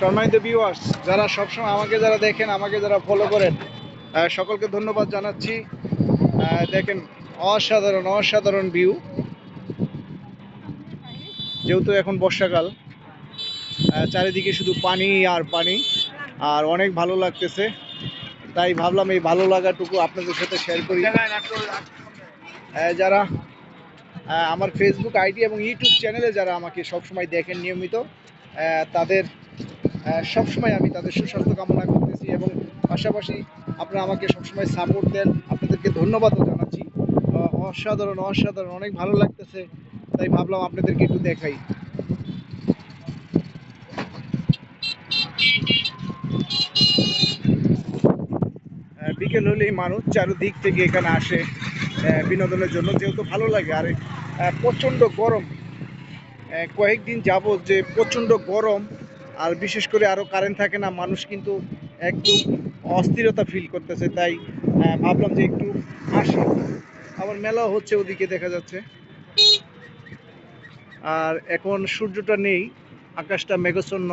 সম্মানিত ভিউয়ার্স যারা সবসময় আমাকে যারা দেখেন, আমাকে যারা ফলো করেন সকলকে ধন্যবাদ জানাচ্ছি। দেখেন, অসাধারণ অসাধারণ ভিউ যেহেতু এখন বর্ষাকাল চারিদিকে শুধু পানি আর পানি, আর অনেক ভালো লাগতেছে। তাই ভাবলাম এই ভালো লাগাটুকু আপনাদের সাথে শেয়ার করি। যারা আমার ফেসবুক আইডি এবং ইউটিউব চ্যানেলে যারা আমাকে সবসময় দেখেন নিয়মিত তাদের সবসময় আমি তাদের সুস্বাস্থ্য কামনা করতেছি এবং পাশাপাশি আপনারা আমাকে সবসময় সাপোর্ট দেন। আপনাদেরকে ধন্যবাদও জানাচ্ছি। অসাধারণ অসাধারণ, অনেক ভালো লাগতেছে। তাই ভাবলাম আপনাদেরকে একটু দেখাই। বিকেল হলেই মানুষ চারদিক থেকে এখানে আসে বিনোদনের জন্য। যেহেতু ভালো লাগে, আর প্রচণ্ড গরম। কয়েকদিন যাবত যে প্রচণ্ড গরম আর বিশেষ করে আরও কারেন্ট থাকে না, মানুষ কিন্তু একটু অস্থিরতা ফিল করতেছে, তাই ভাবলাম যে একটু আসি। আবার মেলাও হচ্ছে ওদিকে, দেখা যাচ্ছে। আর এখন সূর্যটা নেই, আকাশটা মেঘাচ্ছন্ন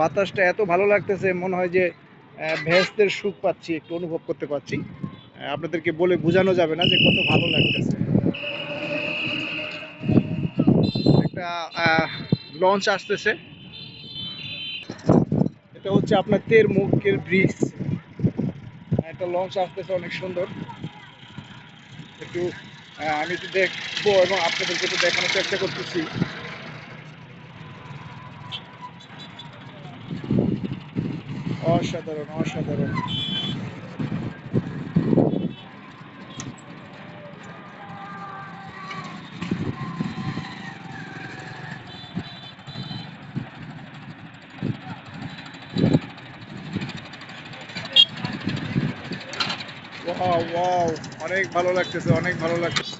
বাতাসটা এত ভালো লাগতেছে, মনে হয় যে ভেস্তের সুখ পাচ্ছি, একটু অনুভব করতে পারছি। আপনাদেরকে বলে বোঝানো যাবে না যে কত ভালো লাগতেছে। একটা লঞ্চ আসতেছে। এটা হচ্ছে আপনার তের মুখের ব্রিজ। একটা লঞ্চ আসতেছে অনেক সুন্দর। একটু আমি একটু দেখব এবং আপনাদেরকে একটু দেখানোর চেষ্টা করতেছি। অসাধারণ অসাধারণ। অনেক ভালো লাগতেছে অনেক ভালো লাগতেছে।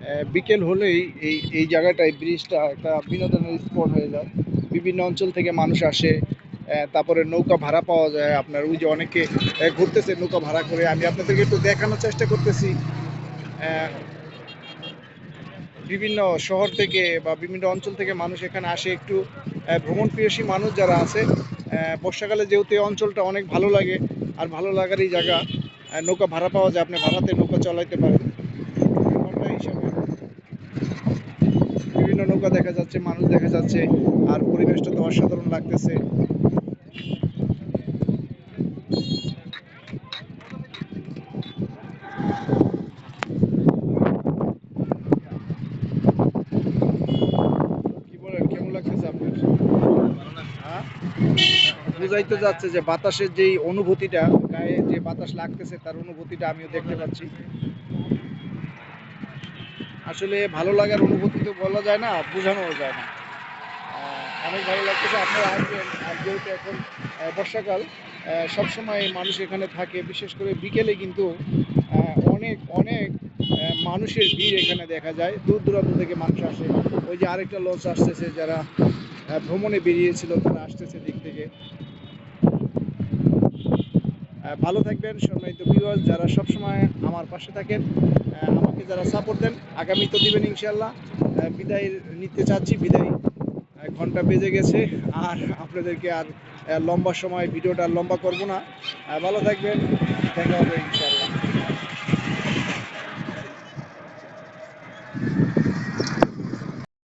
আহ, বিকেল হলেই এই এই জায়গাটায় ব্রিজটা একটা বিনোদনের স্পট হয়ে যায়। বিভিন্ন অঞ্চল থেকে মানুষ আসে তারপরে নৌকা ভাড়া পাওয়া যায়। আপনার ওই যে অনেকে ঘুরতেছে নৌকা ভাড়া করে। আমি আপনাদেরকে একটু দেখানোর চেষ্টা করতেছি। বিভিন্ন শহর থেকে বা বিভিন্ন অঞ্চল থেকে মানুষ এখানে আসে একটু। ভ্রমণ প্রিয়সী মানুষ যারা আছে বর্ষাকালে যেহেতু এই অঞ্চলটা অনেক ভালো লাগে, আর ভালো লাগারই জায়গা নৌকা ভাড়া পাওয়া যায়। আপনি ভাড়াতে নৌকা চালাইতে পারেন। হিসাবে। বিভিন্ন নৌকা দেখা যাচ্ছে, মানুষ দেখা যাচ্ছে, আর পরিবেশটা তো অসাধারণ লাগতেছে কি বলেন কেমন লাগতেছে আপনার হ্যাঁ? বুঝাইতে যাচ্ছে যে বাতাসের যেই অনুভূতিটা, গায়ে যে বাতাস লাগতেছে, তার অনুভূতিটা আমিও দেখতে পাচ্ছি। আসলে ভালো লাগার অনুভূতি তো বলা যায় না বোঝানো যায় না। অনেক ভালো লাগতেছে, আপনারা আসবেন, আর যেহেতু এখন বর্ষাকাল সবসময় মানুষ এখানে থাকে, বিশেষ করে বিকেলে কিন্তু অনেক অনেক মানুষের ভিড় এখানে দেখা যায়। দূর দূরান্ত থেকে মানুষ আসে। ওই যে আরেকটা লঞ্চ আসতেছে, যারা ভ্রমণে বেরিয়েছিল, তারা আসতেছে দিক থেকে। ভালো থাকবেন, সম্মানিত ভিউয়ার্স যারা সবসময় আমার পাশে থাকেন আমাকে যারা সাপোর্ট দেন, আগামী তো দিবেন ইনশাল্লাহ বিদায় নিতে চাচ্ছি, বিদায় ঘণ্টা বেজে গেছে, আর আপনাদেরকে আর লম্বা সময় ভিডিওটা লম্বা করব না। ভালো থাকবেন, দেখা হবে।